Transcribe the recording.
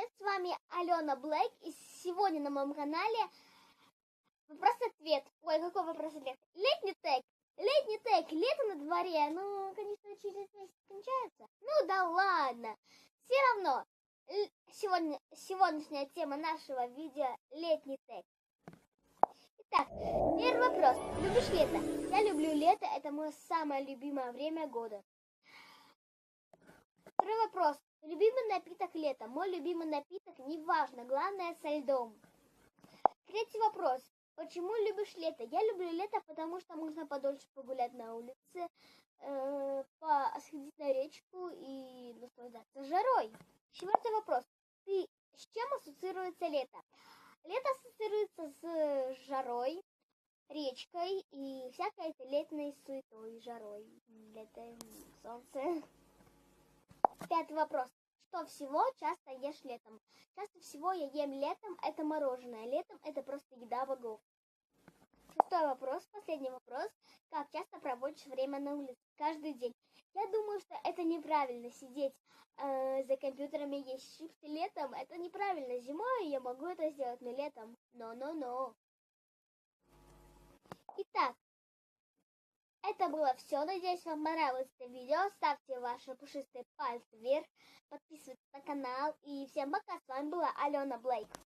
привет, с вами Алена Блейк, и сегодня на моем канале вопрос-ответ. Ой, какой вопрос-ответ? Летний тег. Летний тег, лето на дворе, ну, конечно, через месяц кончается. Ну да ладно, все равно, сегодня, сегодняшняя тема нашего видео – летний тег. Итак, первый вопрос. Любишь лето? Я люблю лето, это мое самое любимое время года. Второй вопрос. Любимый напиток лета. Мой любимый напиток, неважно, главное со льдом. Третий вопрос. Почему любишь лето? Я люблю лето, потому что можно подольше погулять на улице, э, сходить на речку и наслаждаться жарой. Четвертый вопрос. Ты с чем ассоциируется лето? Лето ассоциируется с жарой, речкой и всякой этой летной суетой, жарой, летом, солнце. Пятый вопрос. Что всего часто ешь летом? Часто всего я ем летом, это мороженое. Летом это просто еда богов. Шестой вопрос, последний вопрос. Как часто проводишь время на улице? Каждый день. Я думаю, что это неправильно сидеть э, за компьютерами есть чипсы летом. Это неправильно. Зимой я могу это сделать, но летом. Но-но-но. Итак, это было все. Надеюсь, вам понравилось это видео. Ставьте ваши пушистые пальцы вверх. Подписывайтесь на канал. И всем пока. С вами была Алена Блейк.